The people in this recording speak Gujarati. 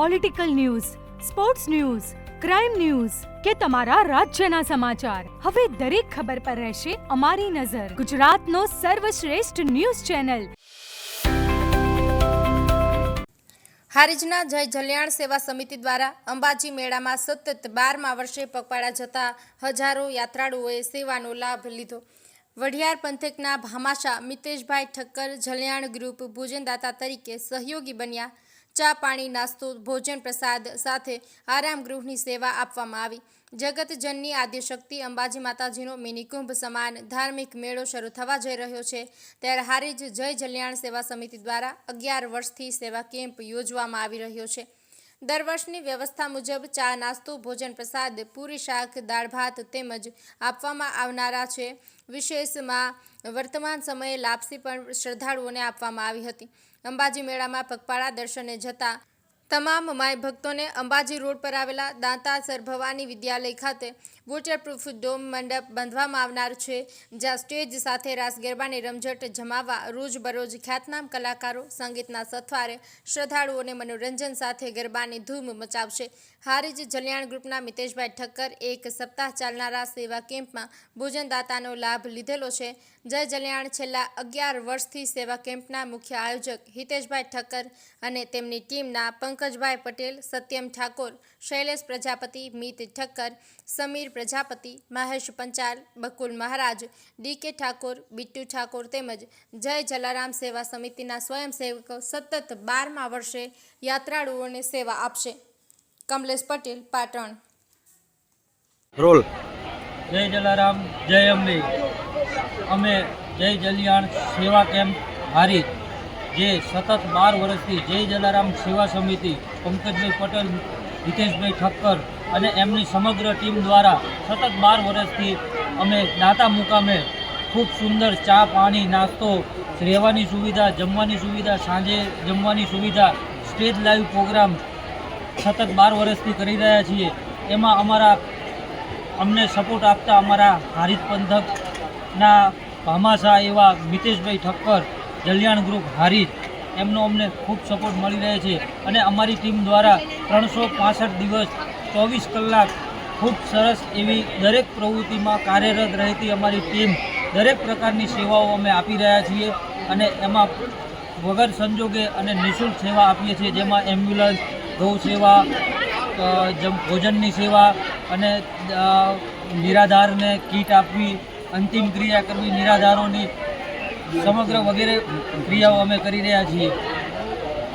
Political news sports news crime news કે તમારા રાજ્યના સમાચાર. હવે દરેક ખબર પર રહેશે અમારી નજર. ગુજરાતનો સર્વશ્રેષ્ઠ ન્યૂઝ ચેનલ. હારીજના જય જલ્યાણ સેવા સમિતિ દ્વારા અંબાજી મેળામાં સતત બારમા વર્ષે પગપાળા જતા હજારો યાત્રાળુઓએ સેવાનો લાભ લીધો. વઢિયાર પંથકના ભામાશા મિતેશભાઈ ઠક્કર જલ્યાણ ગ્રુપ ભોજનદાતા તરીકે સહયોગી બન્યા. ચા પાણી, નાસ્તો, ભોજન પ્રસાદ સાથે આરામ ગૃહની સેવા આપવામાં આવી. જગતજનની આદ્યશક્તિ અંબાજી માતાજીનો મિનિકુંભ સમાન ધાર્મિક મેળો શરૂ થવા જઈ રહ્યો છે. ત્યારે હારીજ જય જલ્યાણ સેવા સમિતિ દ્વારા અગિયાર વર્ષથી સેવા કેમ્પ યોજવામાં આવી રહ્યો છે. દર વર્ષની વ્યવસ્થા મુજબ ચા, નાસ્તો, ભોજન પ્રસાદ, પૂરી શાક, દાળ ભાત તેમજ આપવામાં આવનારા છે. વિશેષમાં વર્તમાન સમયે લાપસી પણ શ્રદ્ધાળુઓને આપવામાં આવી હતી. અંબાજી મેળામાં પગપાળા દર્શને જતા તમામ માય ભક્તોને અંબાજી રોડ પર આવેલા દાંતા સર ભવાની વિદ્યાલય ખાતે વોટરપ્રૂફ ડોમ મંડપ બાંધવામાં આવનાર છે, જ્યાં સ્ટેજ સાથે રાસ ગરબાની રમઝટ જમાવવા રોજબરોજ ખ્યાતનામ કલાકારો, સંગીતના સથવારે શ્રદ્ધાળુઓને મનોરંજન સાથે ગરબાની ધૂમ મચાવશે. હારીજ જલ્યાણ ગ્રુપના મિતેશભાઈ ઠક્કર એક સપ્તાહ ચાલનારા સેવા કેમ્પમાં ભોજનદાતાનો લાભ લીધેલો છે. જય જલ્યાણ છેલ્લા અગિયાર વર્ષથી સેવા કેમ્પના મુખ્ય આયોજક હિતેશભાઈ ઠક્કર અને તેમની ટીમના પંકજભાઈ પટેલ સત્યમ ઠાકોર શૈલેષ પ્રજાપતિ મિત ઠક્કર સમીર પ્રજાપતિ મહેશ પંચાલ બકુલ મહારાજ ડીકે ઠાકોર બિટ્ટુ ઠાકોર તેમજ જય જલારામ સેવા સમિતિના સ્વયંસેવકો સતત બારમા વર્ષે યાત્રાળુઓને સેવા આપશે. કમલેશ પટેલ પાટણ. રોલ. જય જલારામ જય અંબે. અમે જય જલિયાણ સેવા કેમ્પ હારી જે સતત બાર વર્ષથી જય જલારામ સેવા સમિતિ, પંકજભાઈ પટેલ, હિતેશભાઈ ઠક્કર અને એમની સમગ્ર ટીમ દ્વારા સતત બાર વર્ષથી અમે દાતા મુકામે ખૂબ સુંદર ચા, પાણી, નાસ્તો, રહેવાની સુવિધા, જમવાની સુવિધા, સાંજે જમવાની સુવિધા, સ્ટેજ લાઈવ પ્રોગ્રામ સતત બાર વર્ષથી કરી રહ્યા છીએ. એમાં અમારા અમને સપોર્ટ આપતા અમારા હારિત પંથકના ભામાશા એવા મિતેશભાઈ ઠક્કર જલિયાણ ગ્રુપ હારીજ એમનો અમને ખૂબ સપોર્ટ મળી રહે છે અને અમારી ટીમ દ્વારા ત્રણસો દિવસ ચોવીસ કલાક ખૂબ સરસ એવી દરેક પ્રવૃત્તિમાં કાર્યરત રહેતી અમારી ટીમ દરેક પ્રકારની સેવાઓ અમે આપી રહ્યા છીએ અને એમાં વગર સંજોગે અને નિઃશુલ્ક સેવા આપીએ છીએ, જેમાં એમ્બ્યુલન્સ ગૌ સેવા ભોજનની સેવા અને નિરાધારને કીટ આપવી, અંતિમ ક્રિયા કરવી, નિરાધારોની સમગ્ર વગેરે ક્રિયાઓ અમે કરી રહ્યા છીએ.